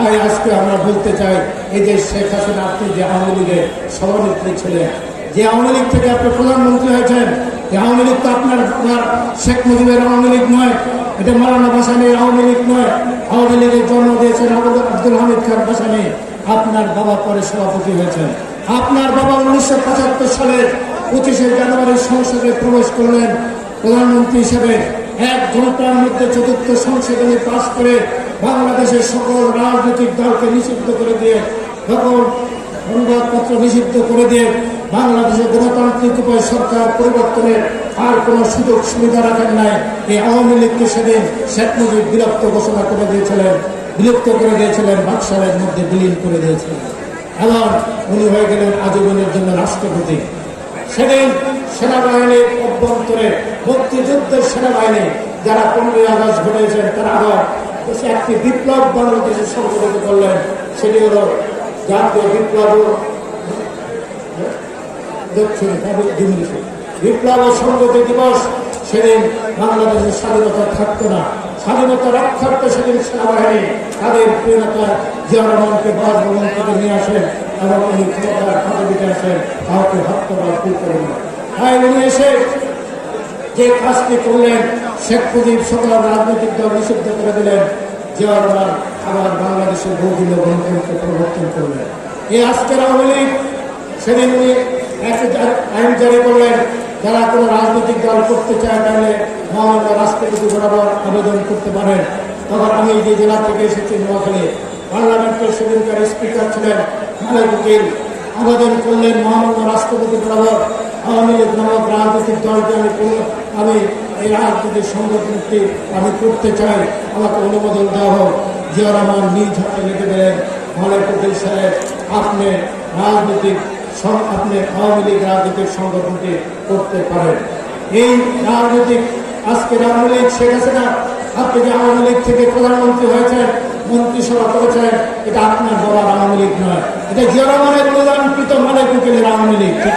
তাই আজকে আমরা বলতে চাই, এই যে শেখ হাসিনা, আপনি যে আওয়ামী লীগের সভানেত্রী ছিলেন, যে আওয়ামী লীগ থেকে আপনি প্রধানমন্ত্রী হয়েছেন এই আওয়ামী লীগ তো আপনার আপনার শেখ মুজিবের আওয়ামী লীগ নয়, এটা মারানা ভাসানের আওয়ামী লীগ নয়, আওয়ামী লীগের জন্ম দিয়েছেন আব্দুল হামিদ খান ভাসানি, আপনার বাবা পরে সভাপতি হয়েছেন। আপনার বাবা উনিশশো পঁচাত্তর সালের পঁচিশে জানুয়ারি সংসদে প্রবেশ করলেন প্রধানমন্ত্রী হিসেবে। এক ঘণ্টার মধ্যে চতুর্থ সংশোধনী পাশ করে বাংলাদেশের সকল রাজনৈতিক দলকে নিষিদ্ধ করে দিয়ে, সকল সংবাদপত্র নিষিদ্ধ করে দিয়ে বাংলাদেশের গণতান্ত্রিক উপায় সরকার পরিবর্তনের আর কোনো সুযোগ সুবিধা রাখেন নাই। এই আওয়ামী লীগকে সেদিন শেখ মুজিব বিলুপ্ত ঘোষণা করে দিয়েছিলেন, বিলুপ্ত করে দিয়েছিলেন বাক্সারের মধ্যে বিলীন করে দিয়েছিলেন। এবং উনি হয়ে গেলেন আজীবনের জন্য রাষ্ট্রপতি। সেদিন সেনাবাহিনীর অভ্যন্তরে, মুক্তিযুদ্ধের সেনাবাহিনী, যারা পনেরোই আগস্ট ঘটেছেন তারা আবার দেশে একটি বিপ্লব বাংলাদেশে সংগঠিত করলেন সেটি হল জাতীয় বিপ্লব বিপ্লব সংগতি দিবস সেদিন বাংলাদেশের স্বাধীনতা থাকতো না স্বাধীনতা রক্ষার্থে সেদিন সেনাবাহিনী তাদের প্রিয়তা জিয়া রহমানকে বাসভবন থেকে নিয়ে আসেন এবং উনি ক্ষমতার পদবিতে আসেন কাউকে হত্যা বা। তাই উনি এসে যে কাজটি করলেন, শেখ মুজিব সকল রাজনৈতিক দল নিষিদ্ধ করে দিলেন। জিয়া রহমান আবার বাংলাদেশের বহুদিন গণতন্ত্র প্রবর্তন করলেন। এই আজকের আওয়ামী লীগ সেদিন আইন জারি করলেন, যারা কোনো রাজনৈতিক দল করতে চায় তাহলে মহামান্য রাষ্ট্রপতি বরাবর আবেদন করতে পারেন। তখন আমি যে জেলা থেকে এসেছি নোয়াখালী, পার্লামেন্টের সেদিনকার স্পিকার ছিলেন মালেক আবেদন করলেন মহামান্য রাষ্ট্রপতি বরাবর রাজনৈতিক দলকে আমি আমি এই আমি করতে চাই, আমাকে অনুমোদন দেওয়া হোক। জিয়া রহমান নিজ হাতে লিখে দিলেন আপনি রাজনৈতিক আপনি আওয়ামী লীগ রাজনৈতিক সংগঠনটি করতে পারেন। এই রাজনৈতিক, আজকে আওয়ামী লীগ, শেখ হাসিনা, আপনি যে আওয়ামী লীগ থেকে প্রধানমন্ত্রী হয়েছেন, মন্ত্রিসভা করেছেন, এটা আপনার বলার আওয়ামী লীগ নয়। এটা জিয়া রহমানের অনুদানকৃত মালেক উকিলের আওয়ামী লীগ, ঠিক